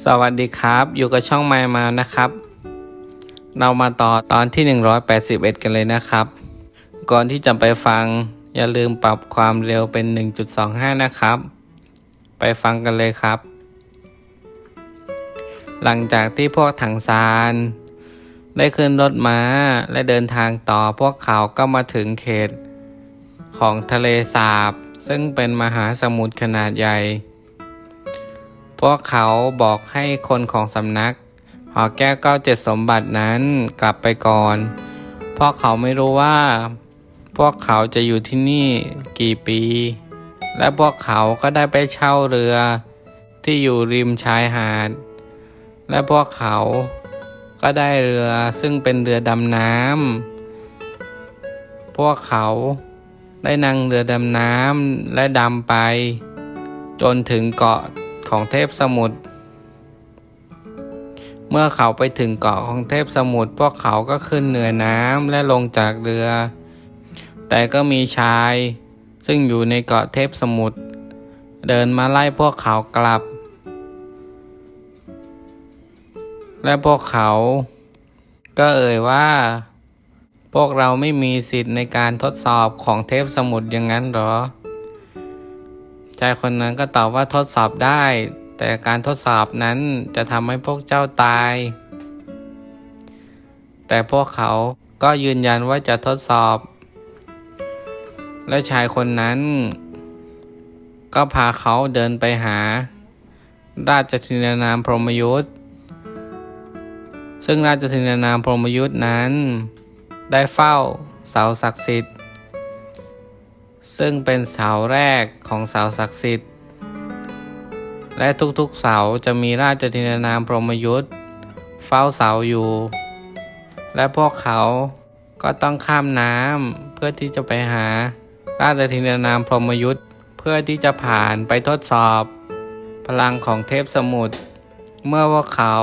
สวัสดีครับ อยู่กับช่องไมมานะครับ เรามาต่อตอนที่ 181 กันเลยนะครับ ก่อนที่จะไปฟังอย่าลืมปรับความเร็วเป็น 1.25 นะครับ ไปฟังกันเลยครับ หลังจากที่พวกถังซานได้ขึ้นรถม้าและเดินทางต่อพวกเขาก็มาถึงเขต ของทะเลสาบ ซึ่งเป็นมหาสมุทรขนาดใหญ่ พวกเขาบอกให้คนของสำนัก หอแก้วเก้าเจ็ดสมบัตินั้นกลับไปก่อนเพราะเขาไม่รู้ว่า พวกเขาจะอยู่ที่นี่กี่ปี และพวกเขาก็ได้ไปเช่าเรือ ที่อยู่ริมชายหาด และพวกเขาก็ได้เรือซึ่งเป็นเรือดำน้ำ พวกเขาได้นั่งเรือดำน้ำและดำไป จนถึงเกาะ ของเทพสมุทร เมื่อเขาไปถึงเกาะของเทพสมุทรพวกเขาก็ขึ้นเหนือน้ำและลงจากเรือ แต่ก็มีชายซึ่งอยู่ในเกาะเทพสมุทรเดินมาไล่พวกเขากลับ และพวกเขาก็เอ่ยว่า พวกเราไม่มีสิทธิ์ในการทดสอบของเทพสมุทรอย่างนั้นหรอ ชายคนนั้นก็ตอบว่าทดสอบได้ แต่การทดสอบนั้นจะทำให้พวกเจ้าตาย แต่พวกเขาก็ยืนยันว่าจะทดสอบ และชายคนนั้น ก็พาเขาเดินไปหา ราชธินานามพรหมยุทธ์ซึ่งราชธินานามพรหมยุทธ์นั้น ได้เฝ้าเสาศักดิ์สิทธิ์ ซึ่งเป็นเสาแรกของเสาศักดิ์สิทธิ์ และทุกๆเสาจะมีราชธินานามพรหมยุทธ์เฝ้าเสาอยู่ และพวกเขาก็ต้องข้ามน้ำเพื่อที่จะไปหาราชธินานามพรหมยุทธ์เพื่อที่จะผ่านไปทดสอบ พลังของเทพสมุทรเมื่อพวกเขา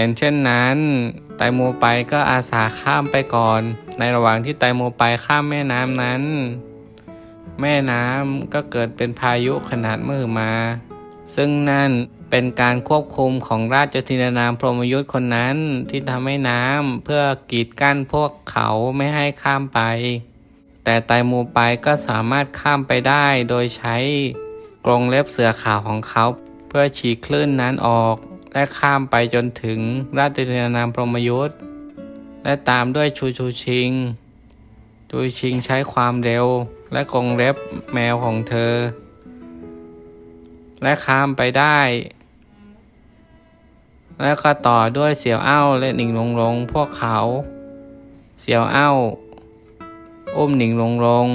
ห็นเช่นนั้น ไตโมไปก็อาสาข้ามไปก่อน ในระหว่างที่ไตโมไปข้ามแม่น้ำนั้น แม่น้ำก็เกิดเป็นพายุขนาดมหึมา ซึ่งนั่นเป็นการควบคุมของราชธินานามพรหมยุทธ์คนนั้นที่ทำให้น้ำเพื่อกีดกั้นพวกเขาไม่ให้ข้ามไป แต่ไตรโมไปก็สามารถข้ามไปได้โดยใช้กรงเล็บเสือขาวของเขา เพื่อฉีกคลื่นนั้นออก และข้ามไปจนถึงราชธินานามพรหมยุทธ์และตามด้วยชูชูชิงชูชิงใช้ความเร็ว และกรงเล็บแมวของเธอ และข้ามไปได้ แล้วก็ต่อด้วยเสี่ยวเอ้าและหนิงลงลงพวกเขา เสี่ยวเอ้าอุ้มหนิงลงลง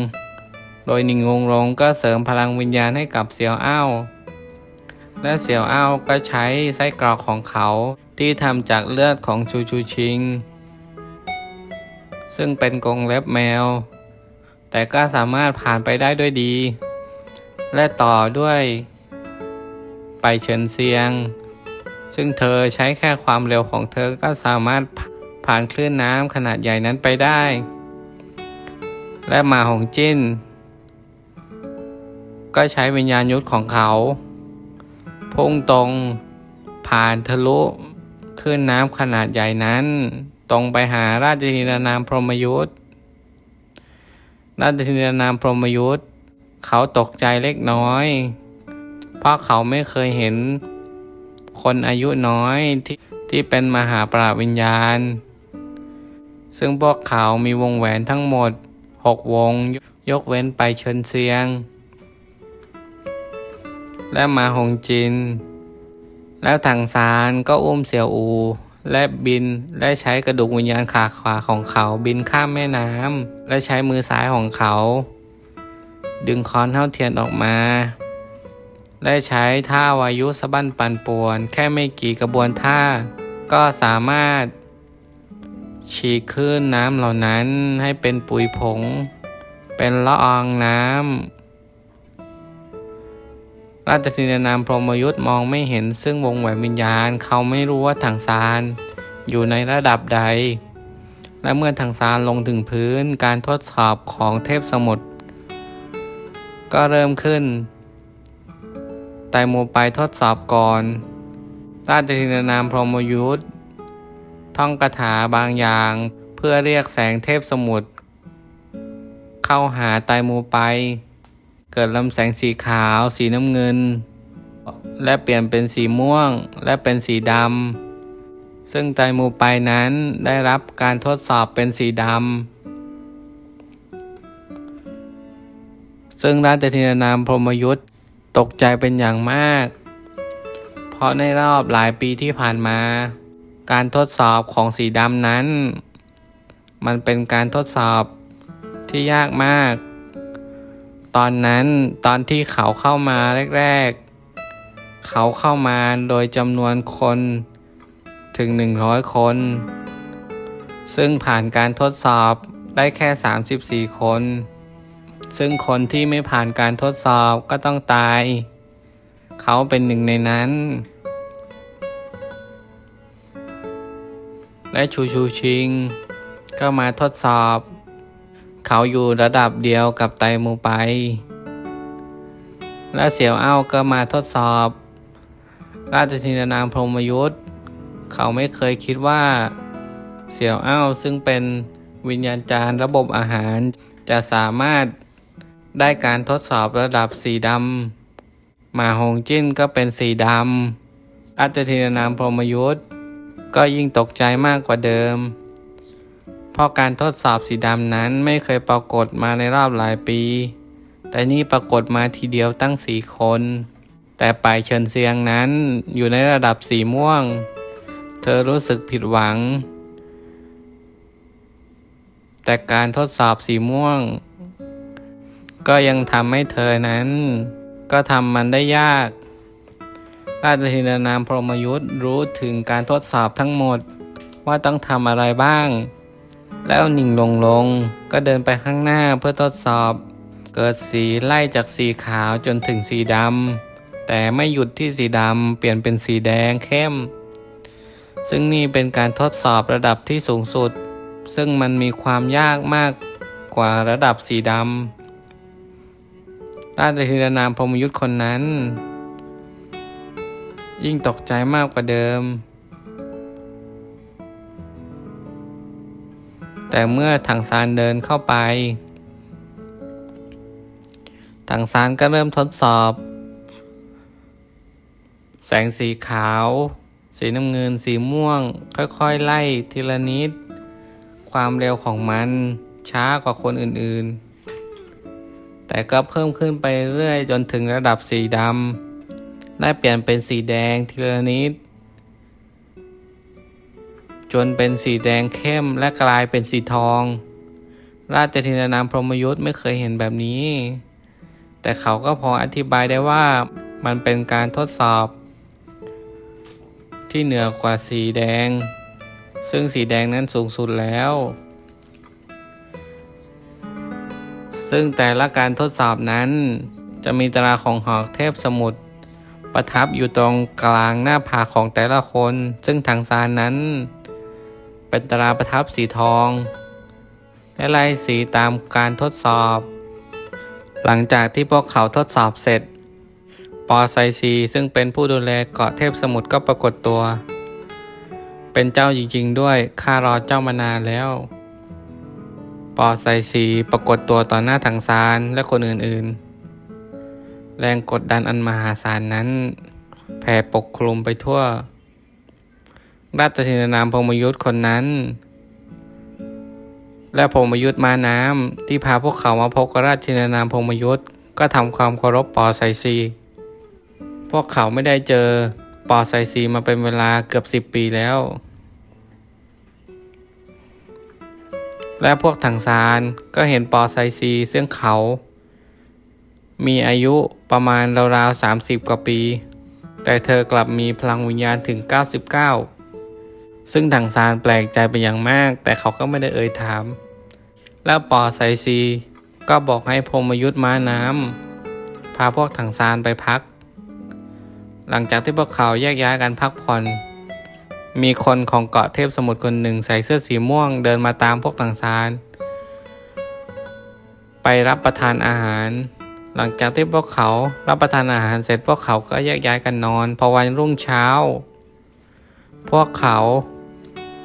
โดยหนิงลงลงก็เสริมพลังวิญญาณให้กับเสี่ยวเอ้า และเสี่ยวอ้าก็ใช้ไส้กรอกของเขาที่ทำจากเลือดของชูชูชิง ซึ่งเป็นกรงเล็บแมว แต่ก็สามารถผ่านไปได้ด้วยดี และต่อด้วย ไปเฉินเซียง ซึ่งเธอใช้แค่ความเร็วของเธอก็สามารถผ่านคลื่นน้ำขนาดใหญ่นั้นไปได้ และหมาหงจิ้น ก็ใช้วิญญาณยุทธของเขา พุ่งตรงผ่านทะลุคลื่นน้ำขนาดใหญ่นั้น ตรงไปหาราชธินานามพรหมยุทธราชธินานามพรหมยุทธเขาตกใจเล็กน้อย เพราะเขาไม่เคยเห็นคนอายุน้อยที่ที่เป็นมหาปราวิญญาณ ซึ่งพวกเขามีวงแหวนทั้งหมด6วงยกเว้นไปเชิญเซียง และมาหงจิน แล้วถังซานก็อุ้มเสี่ยวอู และบินและใช้กระดูกวิญญาณขาขวาของเขาบินข้ามแม่น้ำและใช้มือซ้ายของเขา ดึงค้อนเท่าเทียนออกมาและใช้ท่าวายุสะบั้นปันป่วน แค่ไม่กี่กระบวนท่า ก็สามารถ ฉีกคลื่นน้ำเหล่านั้นให้เป็นปุ๋ยผง เป็นละอองน้ำ ราชธินานามพรหมยุทธ์มองไม่เห็นซึ่งวงแหวนวิญญาณ เขาไม่รู้ว่าถังซานอยู่ในระดับใด และเมื่อถังซานลงถึงพื้นการทดสอบของเทพสมุทรก็เริ่มขึ้น ไตตโมไปทดสอบก่อน ราชธินานามพรหมยุทธ์ท่องคาถาบางอย่างเพื่อเรียกแสงเทพสมุทรเข้าหาไตโมไป เกิดลำแสงสีขาว สีน้ำเงิน และเปลี่ยนเป็นสีม่วง และเป็นสีดำซึ่งไตโมไปนั้นได้รับการทดสอบเป็นสีดำซึ่งราชธินานามพรหมยุทธ์ตกใจเป็นอย่างมาก เพราะในรอบหลายปีที่ผ่านมา การทดสอบของสีดำนั้น มันเป็นการทดสอบที่ยากมาก ตอนนั้นตอนที่เขาเข้ามาแรก ๆ เขาเข้ามาโดยจำนวนคนถึง 100 คน ซึ่งผ่านการทดสอบได้แค่ 34 คน ซึ่งคนที่ไม่ผ่านการทดสอบก็ต้องตาย เขาเป็นหนึ่งในนั้น และชูชูชิง ก็มาทดสอบ เขาอยู่ระดับเดียวกับไตมูไป และเสี่ยวเอ้าก็มาทดสอบ ราชธินานามพรหมยุทธเขาไม่เคยคิดว่า เสี่ยวเอ้าซึ่งเป็นวิญญาณจารย์ระบบอาหาร จะสามารถได้การทดสอบระดับสีดำมาหงจิ้นก็เป็นสีดำราชธินนามพรหมยุทธก็ยิ่งตกใจมากกว่าเดิม เพราะการทดสอบสีดำนั้นไม่เคยปรากฏมาในรอบหลายปี แต่นี่ปรากฏมาทีเดียวตั้งสี่คน แต่ไปายเฉินเซียงนั้นอยู่ในระดับสีม่วง เธอรู้สึกผิดหวัง แต่การทดสอบสีม่วง ก็ยังทำให้เธอนั้น ก็ทำมันได้ยาก ราชธินานามพรหมยุทธ์รู้ถึงการทดสอบทั้งหมดว่าต้องทำอะไรบ้าง แล้วนิ่งลงลง ก็เดินไปข้างหน้าเพื่อทดสอบ เกิดสีไล่จากสีขาวจนถึงสีดำแต่ไม่หยุดที่สีดำเปลี่ยนเป็นสีแดงเข้ม ซึ่งนี่เป็นการทดสอบระดับที่สูงสุด ซึ่งมันมีความยากมากกว่าระดับสีดำราชธินานามพรมยุทธ์คนนั้น ยิ่งตกใจมากกว่าเดิม แต่เมื่อถังซานเดินเข้าไป ถังซานก็เริ่มทดสอบ แสงสีขาว สีน้ำเงิน สีม่วง ค่อยๆ ไล่ทีละนิด ความเร็วของมันช้ากว่าคนอื่นๆ แต่ก็เพิ่มขึ้นไปเรื่อยจนถึงระดับสีดำ ได้เปลี่ยนเป็นสีแดงทีละนิด จนเป็นสีแดงเข้มและกลายเป็นสีทอง ราชธินานามพรหมยุทธ์ไม่เคยเห็นแบบนี้ แต่เขาก็พออธิบายได้ว่ามันเป็นการทดสอบ ที่เหนือกว่าสีแดง ซึ่งสีแดงนั้นสูงสุดแล้ว ซึ่งแต่ละการทดสอบนั้น จะมีตราของหอกเทพสมุทรประทับอยู่ตรงกลางหน้าผากของแต่ละคน ซึ่งทางซานนั้น เป็นตราประทับสีทอง และไล่สีตามการทดสอบ หลังจากที่พวกเขาทดสอบเสร็จ ปอไซซีซึ่งเป็นผู้ดูแลเกาะเทพสมุทรก็ปรากฏตัว เป็นเจ้าจริงๆด้วยข้ารอเจ้ามานานแล้ว ปอไซซีปรากฏตัวต่อหน้าถังซานและคนอื่นๆ แรงกดดันอันมหาศาลนั้น แผ่ปกคลุมไปทั่ว ราชธินานามพรมยุทธ์คนนั้น และพรมยุทธ์มาน้ำที่พาพวกเขามาพบกับราชธินานามพรมยุทธ์ก็ทำความเคารพปอไซซี พวกเขาไม่ได้เจอปอไซซีมาเป็นเวลาเกือบสิบปีแล้ว และพวกถังซานก็เห็นปอไซซีซึ่งเขา มีอายุประมาณราวๆ30 กว่าปี แต่เธอกลับมีพลังวิญญาณถึง 99 ซึ่งถังซานแปลกใจเป็นอย่างมาก แต่เขาก็ไม่ได้เอ่ยถาม แล้วปอไซซีก็บอกให้พรมยุทธ์ม้าน้ำพาพวกถังซานไปพัก หลังจากที่พวกเขาแยกย้ายกันพักผ่อน มีคนของเกาะเทพสมุทรคนหนึ่งใส่เสื้อสีม่วงเดินมาตามพวกต่างซานไปรับประทานอาหาร หลังจากที่พวกเขารับประทานอาหารเสร็จพวกเขาก็แยกย้ายกันนอน พอวันรุ่งเช้า พวกเขา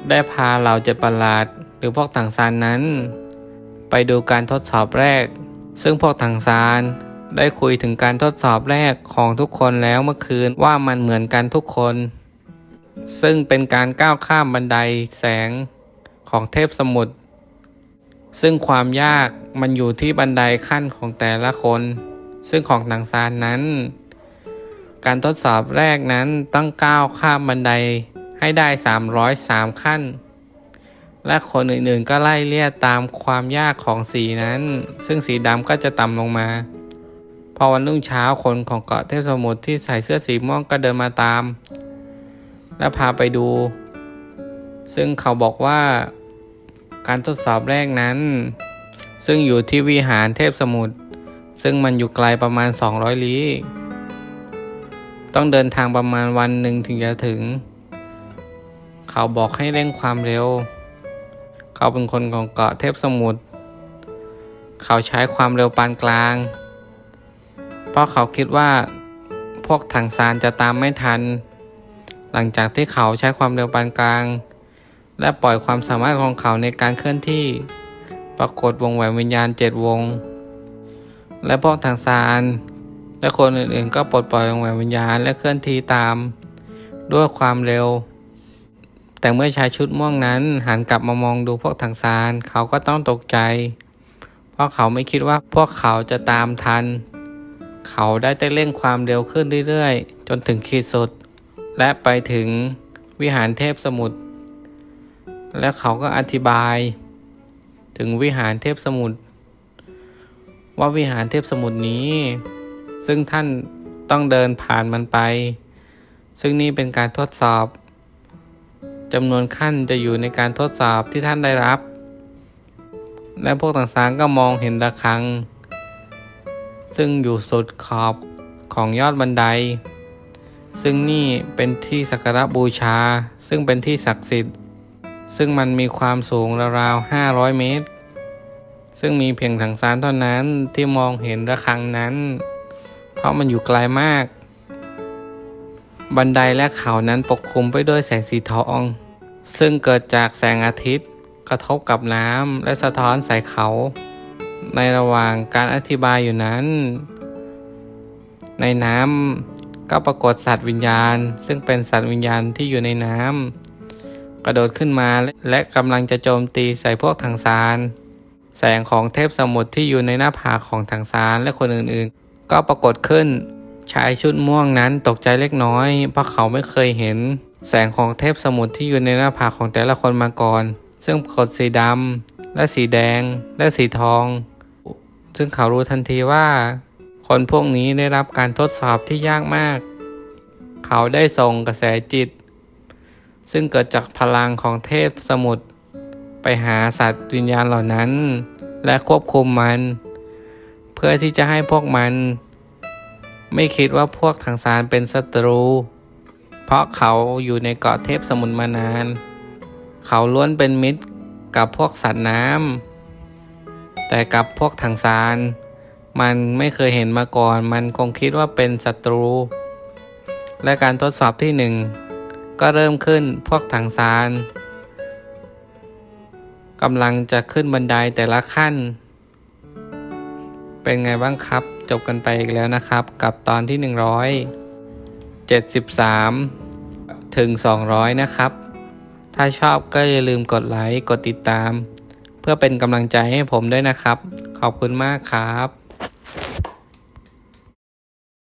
ได้พาเหล่าเจ็ดประหลาดหรือพวกถังซานนั้น ไปดูการทดสอบแรก ซึ่งพวกถังซานได้คุยถึงการทดสอบแรกของทุกคนแล้วเมื่อคืนว่ามันเหมือนกันทุกคน ซึ่งเป็นการก้าวข้ามบันไดแสงของเทพสมุทรซึ่งความยากมันอยู่ที่บันไดขั้นของแต่ละคน ซึ่งของถังซานนั้น การทดสอบแรกนั้นต้องก้าวข้ามบันได ให้ได้ 303 ขั้น และคนอื่นๆก็ไล่เลี่ยตามความยากของสีนั้น ซึ่งสีดำก็จะต่ำลงมา พอวันรุ่งเช้าคนของเกาะเทพสมุทรที่ใส่เสื้อสีม่วงก็เดินมาตาม และพาไปดู ซึ่งเขาบอกว่าการทดสอบแรกนั้น ซึ่งอยู่ที่วิหารเทพสมุทรซึ่งมันอยู่ไกลประมาณ 200 ลี้ต้องเดินทางประมาณวันหนึ่งถึงจะถึง เขาบอกให้เร่งความเร็ว เขาเป็นคนของเกาะเทพสมุทร เขาใช้ความเร็วปานกลาง เพราะเขาคิดว่าพวกถังซานจะตามไม่ทัน หลังจากที่เขาใช้ความเร็วปานกลาง และปล่อยความสามารถของเขาในการเคลื่อนที่ ปรากฏวงแหวนวิญญาณเจ็ดวง และพวกทางซานและคนอื่นๆ ก็ปลดปล่อยวงแหวนวิญญาณและเคลื่อนที่ตาม ด้วยความเร็ว แต่เมื่อชายชุดม่วงนั้นหันกลับมามองดูพวกทางซาน เขาก็ต้องตกใจ เพราะเขาไม่คิดว่าพวกเขาจะตามทัน เขาได้แต่เร่งความเร็วขึ้นเรื่อยๆ จนถึงขีดสุด และไปถึงวิหารเทพสมุทร และเขาก็อธิบาย ถึงวิหารเทพสมุทรว่าวิหารเทพสมุทรนี้ ซึ่งท่านต้องเดินผ่านมันไป ซึ่งนี่เป็นการทดสอบ จำนวนขั้นจะอยู่ในการทดสอบที่ท่านได้รับ และพวกต่างๆก็มองเห็นระฆัง ซึ่งอยู่สุดขอบของยอดบันได ซึ่งนี่เป็นที่สักการะบูชา ซึ่งเป็นที่ศักดิ์สิทธิ์ ซึ่งมันมีความสูงราวๆ 500 เมตร ซึ่งมีเพียงถังซานเท่านั้นที่มองเห็นระฆังนั้น เพราะมันอยู่ไกลมาก บันไดและเขานั้นปกคลุมไปด้วยแสงสีทอง ซึ่งเกิดจากแสงอาทิตย์ กระทบกับน้ำและสะท้อนใส่เขา ในระหว่างการอธิบายอยู่นั้น ในน้ำก็ปรากฏสัตว์วิญญาณ ซึ่งเป็นสัตว์วิญญาณที่อยู่ในน้ำกระโดดขึ้นมาและกำลังจะโจมตีใส่พวกถังซานแสงของเทพสมุทรที่อยู่ในหน้าผากของถังซานและคนอื่นๆ ก็ปรากฏขึ้น ชายชุดม่วงนั้นตกใจเล็กน้อยเพราะเขาไม่เคยเห็น แสงของเทพสมุทรที่อยู่ในหน้าผากของแต่ละคนมาก่อน ซึ่งปรากฏสีดำและสีแดง และสีทอง ซึ่งเขารู้ทันทีว่า คนพวกนี้ได้รับการทดสอบที่ยากมาก เขาได้ส่งกระแสจิต ซึ่งเกิดจากพลังของเทพสมุทรไปหาสัตว์วิญญาณเหล่านั้น และควบคุมมัน เพื่อที่จะให้พวกมัน ไม่คิดว่าพวกทางซานเป็นศัตรู เพราะเขาอยู่ในเกาะเทพสมุทรมานาน เขาล้วนเป็นมิตรกับพวกสัตว์น้ำแต่กับพวกทางซานมันไม่เคยเห็นมาก่อน มันคงคิดว่าเป็นศัตรู และการทดสอบที่หนึ่งก็เริ่มขึ้นพวกถังซานกำลังจะขึ้นบันไดแต่ละขั้น เป็นไงบ้างครับ จบกันไปอีกแล้วนะครับ กับตอนที่ 173 ถึง 200 นะครับ ถ้าชอบก็อย่าลืมกดไลค์ กดติดตาม เพื่อเป็นกำลังใจให้ผมด้วยนะครับ ขอบคุณมากครับ